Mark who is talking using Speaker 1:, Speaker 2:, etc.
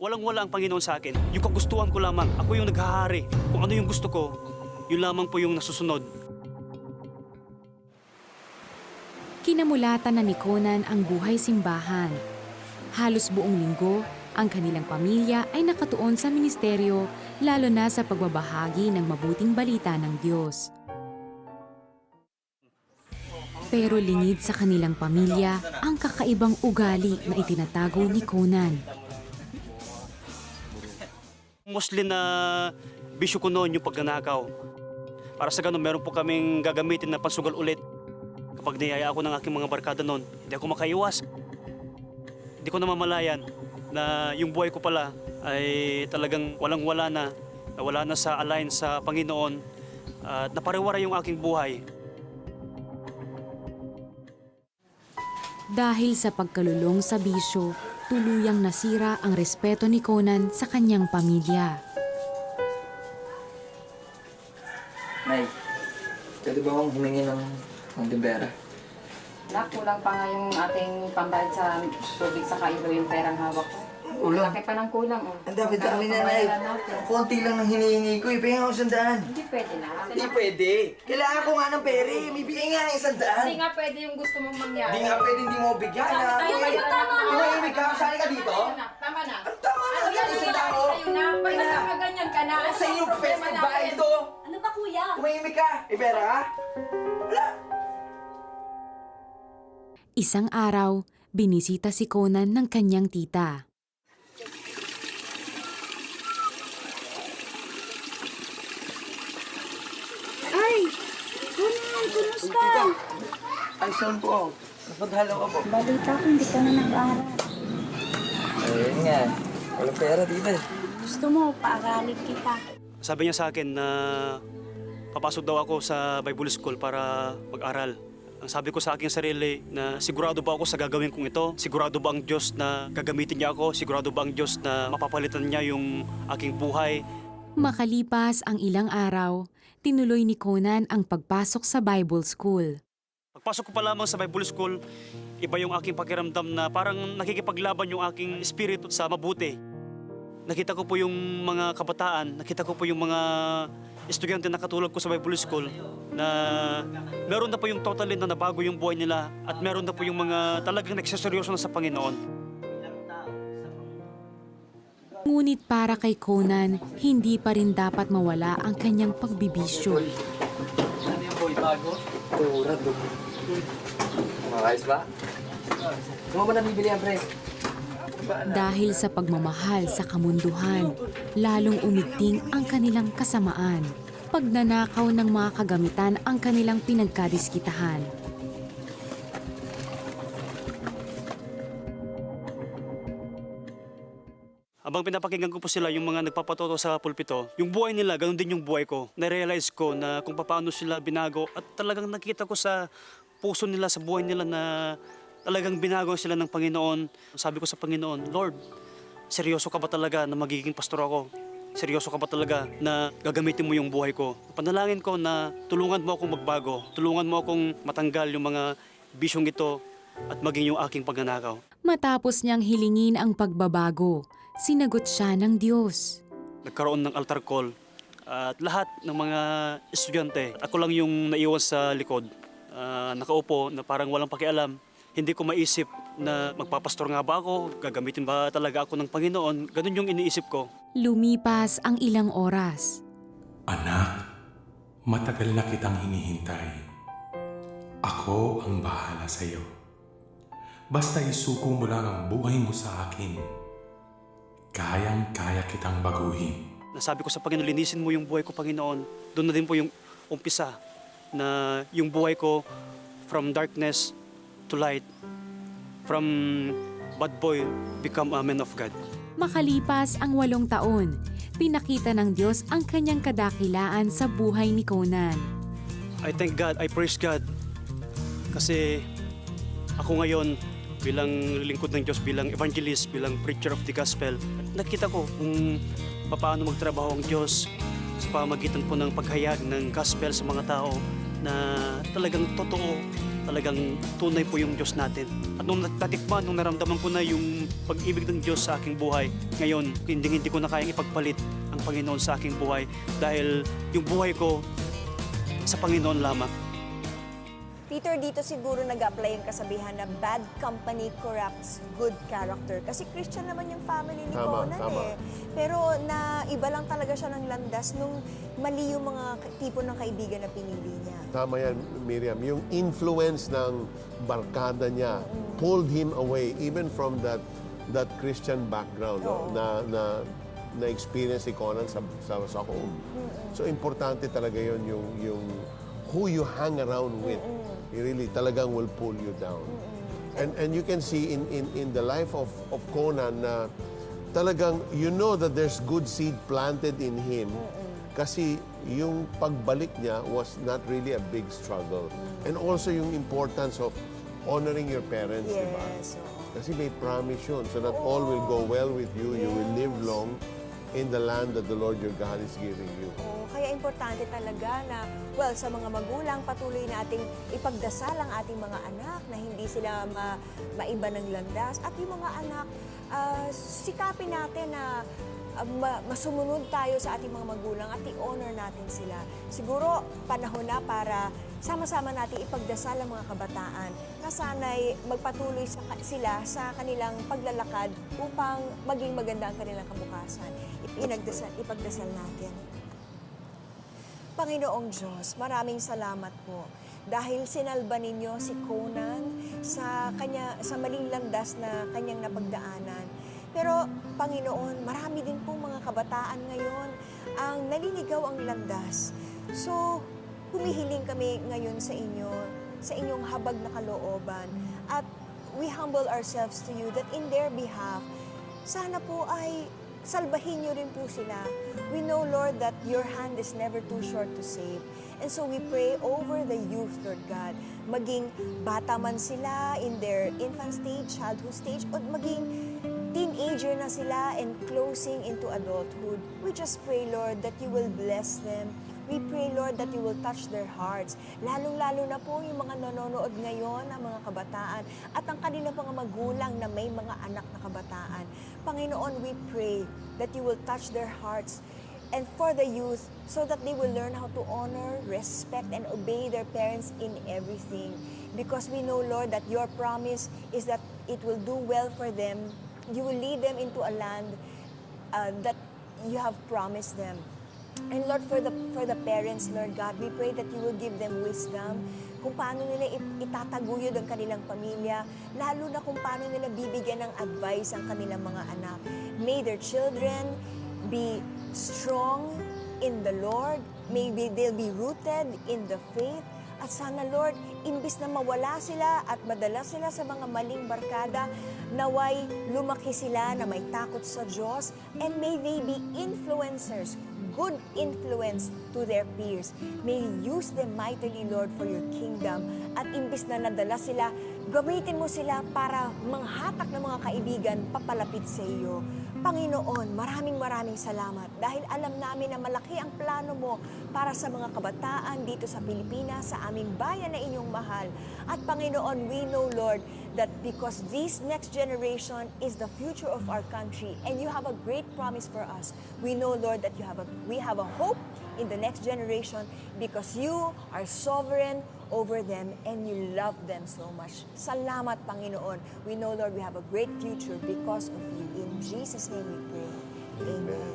Speaker 1: Walang-wala ang Panginoon sa akin. Yung kagustuhan ko lamang. Ako yung naghahari. Kung ano yung gusto ko, yun lamang po yung nasusunod.
Speaker 2: Kinamulatan na ni Conan ang buhay simbahan. Halos buong linggo, ang kanilang pamilya ay nakatuon sa ministeryo lalo na sa pagbabahagi ng mabuting balita ng Diyos. Pero lingid sa kanilang pamilya ang kakaibang ugali na itinatago ni Conan.
Speaker 1: Mostly na bisyo ko noon yung pagnanakaw. Para sa ganun, meron po kaming gagamitin na pansugal ulit. Kapag niyaya ako ng aking mga barkada noon, hindi ako makaiwas. Hindi ko namamalayan na yung buhay ko pala ay talagang walang-wala na. Wala na sa align sa Panginoon. At napariwara yung aking buhay.
Speaker 2: Dahil sa pagkalulong sa bisyo, tuluyang nasira ang respeto ni Conan sa kanyang pamilya.
Speaker 3: Nay, pwede ba akong humingi ng pambibera?
Speaker 4: Nak, kulang pa nga yung ating pambayad sa tubig sa kailo yung perang hawak ko.
Speaker 3: Ulang.
Speaker 4: Laki pa ng kulang, oh.
Speaker 3: Ang kami na,
Speaker 4: pambayaran natin?
Speaker 3: Konti lang ang hinihingi ko. Ipahinga ako sandaan.
Speaker 4: Hindi pwede na.
Speaker 3: Hindi pwede. Kailangan ko nga ng pere. May bigay nga ng isang daan.
Speaker 4: Hindi nga pwede yung gusto mong mangyari.
Speaker 3: Hindi nga pwede hindi mo bigyan. Ah.
Speaker 4: tayo,
Speaker 3: Tumahimik-
Speaker 4: tama na.
Speaker 3: Tumahimik ka. Kasali ka dito.
Speaker 4: Tama na, tama na.
Speaker 3: Ang tama na.
Speaker 4: Ano yan
Speaker 3: isang
Speaker 4: yung
Speaker 3: tao.
Speaker 4: sa'yo na? Pag
Speaker 3: Ina.
Speaker 4: nagkakaganyan ka na, ano
Speaker 3: Sa iyo,
Speaker 4: problema
Speaker 3: peste ba ito?
Speaker 4: Ano ba kuya?
Speaker 3: Tumahimik ka. Ibera ha? Wala.
Speaker 2: Isang araw, binisita si Conan ng kanyang tita.
Speaker 5: Ay! Kumusta?
Speaker 3: Ay, saan po? Napadhalaw ka po.
Speaker 5: Balita ko hindi ka na nag-aaral.
Speaker 3: Ayun nga. Walang pera dito.
Speaker 5: Gusto mo, paaralin kita.
Speaker 1: Sabi niya sa akin na papasok daw ako sa Bible School para mag-aral. Ang sabi ko sa aking sarili na sigurado ba ako sa gagawin kong ito? Sigurado ba ang Diyos na gagamitin niya ako? Sigurado ba ang Diyos na mapapalitan niya yung aking buhay?
Speaker 2: Makalipas ang ilang araw, tinuloy ni Conan ang pagpasok sa Bible School.
Speaker 1: Pagpasok ko pa lamang sa Bible School, iba yung aking pakiramdam na parang nakikipaglaban yung aking espiritu sa mabuti. Nakita ko po yung mga kabataan, nakita ko po yung mga estudyante na katulad ko sa Bible School na meron na po yung totally na nabago yung buhay nila at meron na po yung mga talagang nagsaseryoso na sa Panginoon.
Speaker 2: Ngunit para kay Conan, hindi pa rin dapat mawala ang kanyang pagbibisyo.
Speaker 3: Ano yung boy bago? Tura, do. Makakayos ba? Kung ba nabibili yan, pre?
Speaker 2: Dahil sa pagmamahal sa kamunduhan, lalong umigting ang kanilang kasamaan. Pagnanakaw ng mga kagamitan ang kanilang pinagkadiskitahan.
Speaker 1: Habang pinapakinggan ko po sila yung mga nagpapatoto sa pulpito, yung buhay nila, ganun din yung buhay ko. Na-realize ko na kung paano sila binago at talagang nakita ko sa puso nila, sa buhay nila na talagang binago sila ng Panginoon. Sabi ko sa Panginoon, Lord, seryoso ka ba talaga na magiging pastor ako? Seryoso ka ba talaga na gagamitin mo yung buhay ko? Panalangin ko na tulungan mo akong magbago, tulungan mo akong matanggal yung mga bisyong ito at maging yung aking pagnanakaw.
Speaker 2: Matapos niyang hilingin ang pagbabago, sinagot siya ng Diyos.
Speaker 1: nagkaroon ng altar call at lahat ng mga estudyante, ako lang yung naiwan sa likod. Ah, nakaupo na parang walang pakialam. Hindi ko maisip na magpapastor nga ba ako, gagamitin ba talaga ako ng Panginoon. Ganun yung iniisip ko.
Speaker 2: Lumipas ang ilang oras.
Speaker 6: Anak, matagal na kitang hinihintay. Ako ang bahala sa iyo. Basta isuko mo lang ang buhay mo sa akin. Kayang-kaya kitang baguhin.
Speaker 1: Nasabi ko sa Panginoon, linisin mo yung buhay ko, Panginoon. Doon na din po yung umpisa na yung buhay ko from darkness to light, from bad boy become a man of God.
Speaker 2: Makalipas ang walong taon, pinakita ng Diyos ang kanyang kadakilaan sa buhay ni Conan.
Speaker 1: I thank God, I praise God. Kasi ako ngayon bilang lingkod ng Diyos, bilang evangelist, bilang preacher of the gospel, nakita ko kung paano magtrabaho ang Diyos sa pamagitan po ng paghayag ng gospel sa mga tao na talagang totoo talagang tunay po yung Diyos natin. At nung natikman, nung naramdaman ko na yung pag-ibig ng Diyos sa aking buhay, ngayon, hindi, hindi ko na kayang ipagpalit ang Panginoon sa aking buhay dahil yung buhay ko sa Panginoon lamang.
Speaker 7: Peter, dito siguro nag-apply yung kasabihan na bad company corrupts good character. Kasi Christian naman yung family ni
Speaker 8: Tama,
Speaker 7: Conan
Speaker 8: tama.
Speaker 7: eh. Pero na iba lang talaga siya ng landas nung mali yung mga tipo ng kaibigan na pinili niya.
Speaker 8: Tama yan, Miriam. Yung influence ng barkada niya pulled him away even from that that Christian background no?
Speaker 7: Oo.
Speaker 8: na na na experience ni Conan sa sa, sa home. So importante talaga yon yung yung who you hang around with. It really talagang will pull you down. And and you can see in in in the life of of Conan na talagang you know that there's good seed planted in him kasi yung pagbalik niya was not really a big struggle. And also yung importance of honoring your parents, di ba?
Speaker 7: Yes. oo.
Speaker 8: Kasi may promise yun. So that all will go well with you. You will live long in the land that the Lord your God is giving you.
Speaker 7: Oo, kaya importante talaga na, well, sa mga magulang, patuloy nating ipagdasal ang ating mga anak na hindi sila ma, maiba ng landas. At yung mga anak, ah, sikapin natin na ma- masumunod tayo sa ating mga magulang at i-honor natin sila. Siguro, panahon na para sama-sama natin ipagdasal ang mga kabataan na sana'y magpatuloy sa, sila sa kanilang paglalakad upang maging maganda ang kanilang kabukasan. Ipinagdasal, ipagdasal natin. Panginoong Diyos, maraming salamat po dahil sinalba ninyo si Conan sa kanya sa maling landas na kanyang napagdaanan. Pero Panginoon, marami din pong mga kabataan ngayon ang naliligaw ang landas. So, humihiling kami ngayon sa inyo, sa inyong habag na kalooban at we humble ourselves to you that in their behalf, sana po ay salbahin niyo rin po sila. We know, Lord, that your hand is never too short to save. And so we pray over the youth, Lord God. Maging bata man sila in their infant stage, childhood stage, o maging teenager na sila and closing into adulthood. We just pray, Lord, that you will bless them. We pray, Lord, that you will touch their hearts. Lalong-lalo na po yung mga nanonood ngayon, ang mga kabataan, at ang kanilang mga magulang na may mga anak na kabataan. Panginoon, we pray that you will touch their hearts and for the youth so that they will learn how to honor, respect, and obey their parents in everything. Because we know, Lord, that your promise is that it will do well for them. You will lead them into a land uh, that you have promised them. And Lord, for the, for the parents, Lord God, we pray that you will give them wisdom kung paano nila it- itataguyod ang kanilang pamilya, lalo na kung paano nila bibigyan ng advice ang kanilang mga anak. May their children be strong in the Lord. Maybe they'll be rooted in the faith. At sana, Lord, imbis na mawala sila at madala sila sa mga maling barkada, naway lumaki sila na may takot sa Diyos and may they be influencers, good influence to their peers. May you use them mightily, Lord, for your kingdom. At imbis na nadala sila, gamitin mo sila para manghatak ng mga kaibigan papalapit sa iyo. Panginoon, maraming maraming salamat dahil alam namin na malaki ang plano mo para sa mga kabataan dito sa Pilipinas, sa aming bayan na inyong mahal. At Panginoon, we know, Lord, that because this next generation is the future of our country and you have a great promise for us, we know, Lord, that you have a, we have a hope in the next generation because you are sovereign over them and you love them so much. Salamat, Panginoon. We know, Lord, we have a great future because of you. In Jesus' name we pray. Amen. Amen.